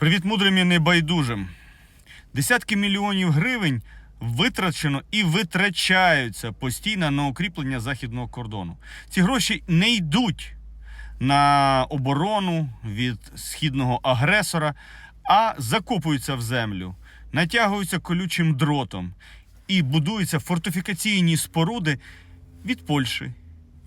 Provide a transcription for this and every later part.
Привіт мудрим і небайдужим. Десятки мільйонів гривень витрачено і витрачаються постійно на укріплення західного кордону. Ці гроші не йдуть на оборону від східного агресора, а закопуються в землю, натягуються колючим дротом і будуються фортифікаційні споруди від Польщі,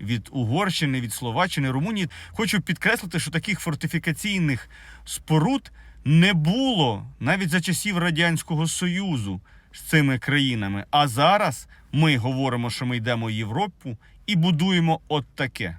від Угорщини, від Словаччини, Румунії. Хочу підкреслити, що таких фортифікаційних споруд не було навіть за часів Радянського Союзу з цими країнами. А зараз ми говоримо, що ми йдемо в Європу і будуємо от таке.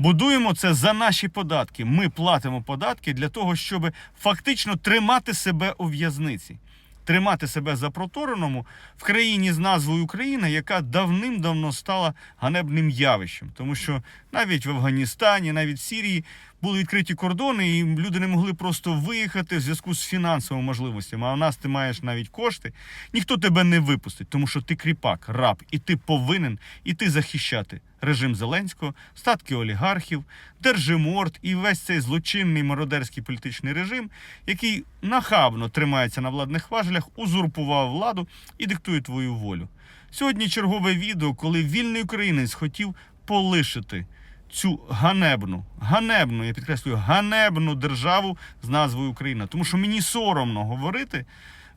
Будуємо це за наші податки. Ми платимо податки для того, щоб фактично тримати себе у в'язниці, тримати себе запротореному в країні з назвою Україна, яка давним-давно стала ганебним явищем. Тому що навіть в Афганістані, навіть в Сірії були відкриті кордони, і люди не могли просто виїхати в зв'язку з фінансовими можливостями. А у нас ти маєш навіть кошти, ніхто тебе не випустить, тому що ти кріпак, раб, і ти повинен іти захищати режим Зеленського, статки олігархів, держиморд і весь цей злочинний мародерський політичний режим, який нахабно тримається на владних важелях, узурпував владу і диктує твою волю. Сьогодні чергове відео, коли вільний українець хотів полишити цю ганебну, ганебну, я підкреслюю, ганебну державу з назвою Україна. Тому що мені соромно говорити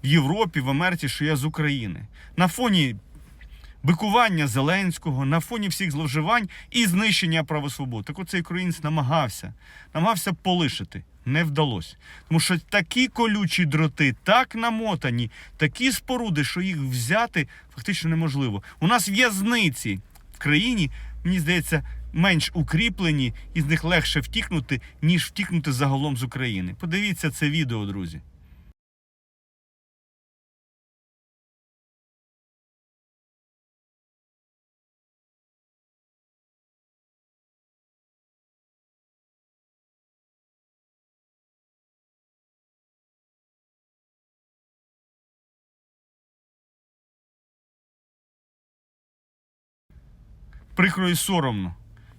в Європі, в Америці, що я з України. На фоні бикування Зеленського, на фоні всіх зловживань і знищення правосвобод. Так оцей українець намагався, намагався полишити. Не вдалося. Тому що такі колючі дроти, так намотані, такі споруди, що їх взяти фактично неможливо. У нас в'язниці в країні, мені здається, менш укріплені, і з них легше втікнути, ніж втікнути загалом з України. Подивіться це відео, друзі. прикро і соромно,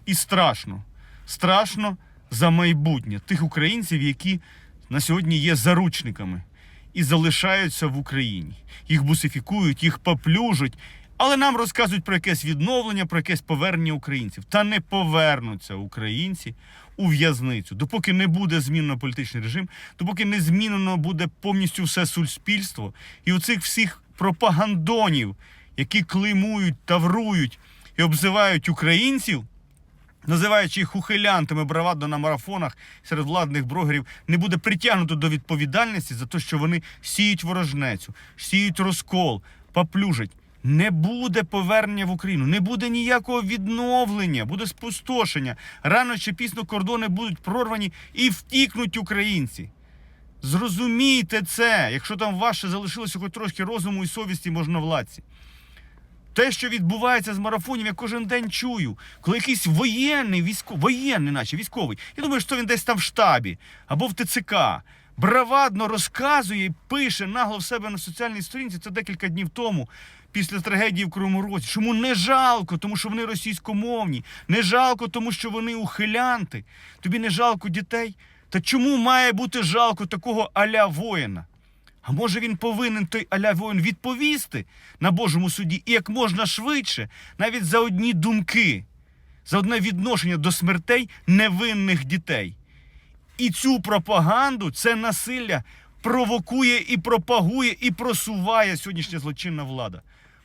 і страшно. Страшно за майбутнє тих українців, які на сьогодні є заручниками і залишаються в Україні. Їх бусифікують, їх поплюжать, але нам розказують про якесь відновлення, про якесь повернення українців. Та не повернуться українці у в'язницю, допоки не буде змінено політичний режим, допоки не змінено буде повністю все суспільство і у цих всіх пропагандонів, які клеймують, таврують і обзивають українців, називаючи їх ухилянтами бравадно на марафонах серед владних блогерів, не буде притягнуто до відповідальності за те, що вони сіють ворожнецю, сіють розкол, поплюжать. Не буде повернення в Україну, не буде ніякого відновлення, буде спустошення. Рано чи пізно кордони будуть прорвані і втікнуть українці. Зрозумійте це, якщо там ваше залишилося хоч трошки розуму і совісті можновладці. Те, що відбувається з марафонів, я кожен день чую, коли якийсь воєнний, військовий, воєнний, наче військовий, я думаю, що він десь там в штабі або в ТЦК, бравадно розказує і пише нагло в себе на соціальній сторінці. Це декілька днів тому, після трагедії в Кривому Розі. Чому не жалко, тому що вони російськомовні, не жалко, тому що вони ухилянти. Тобі не жалко дітей. Та чому має бути жалко такого аля воїна? А може він повинен той аля воїн відповісти на Божому суді і як можна швидше, навіть за одні думки, за одне відношення до смертей невинних дітей. І цю пропаганду, це насилля провокує і пропагує, і просуває сьогоднішня злочинна влада.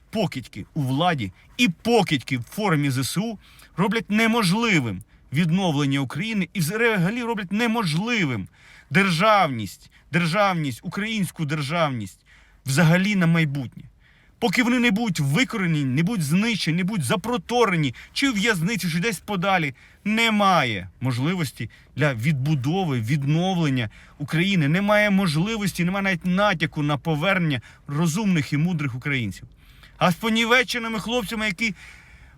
Покидьки у владі і покидьки в формі ЗСУ роблять неможливим відновлення України і взагалі роблять неможливим державність, державність, українську державність взагалі на майбутнє. Поки вони не будуть викорені, не будуть знищені, не будуть запроторені, чи в в'язниці, чи десь подалі, немає можливості для відбудови, відновлення України. Немає можливості, немає навіть натяку на повернення розумних і мудрих українців. А з понівеченими хлопцями, які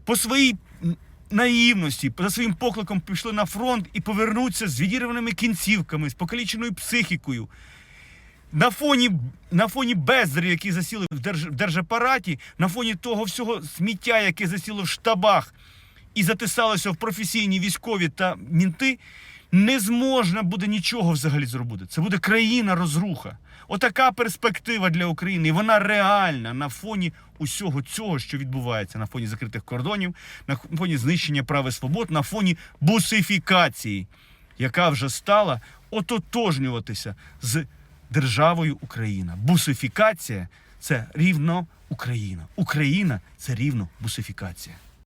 по своїй наївності, за своїм покликом пішли на фронт і повернуться з відірваними кінцівками, з покаліченою психікою, на фоні, на фоні бездарів, які засіли в держ, в держапараті, на фоні того всього сміття, яке засіло в штабах і затисалося в професійні військові та мінти, не зможна буде нічого взагалі зробити. Це буде країна розруха. Отака перспектива для України. І вона реальна на фоні усього цього, що відбувається, на фоні закритих кордонів, на фоні знищення прав і свобод, на фоні бусифікації, яка вже стала ототожнюватися з державою Україна. Бусифікація це рівно Україна. Україна це рівно бусифікація.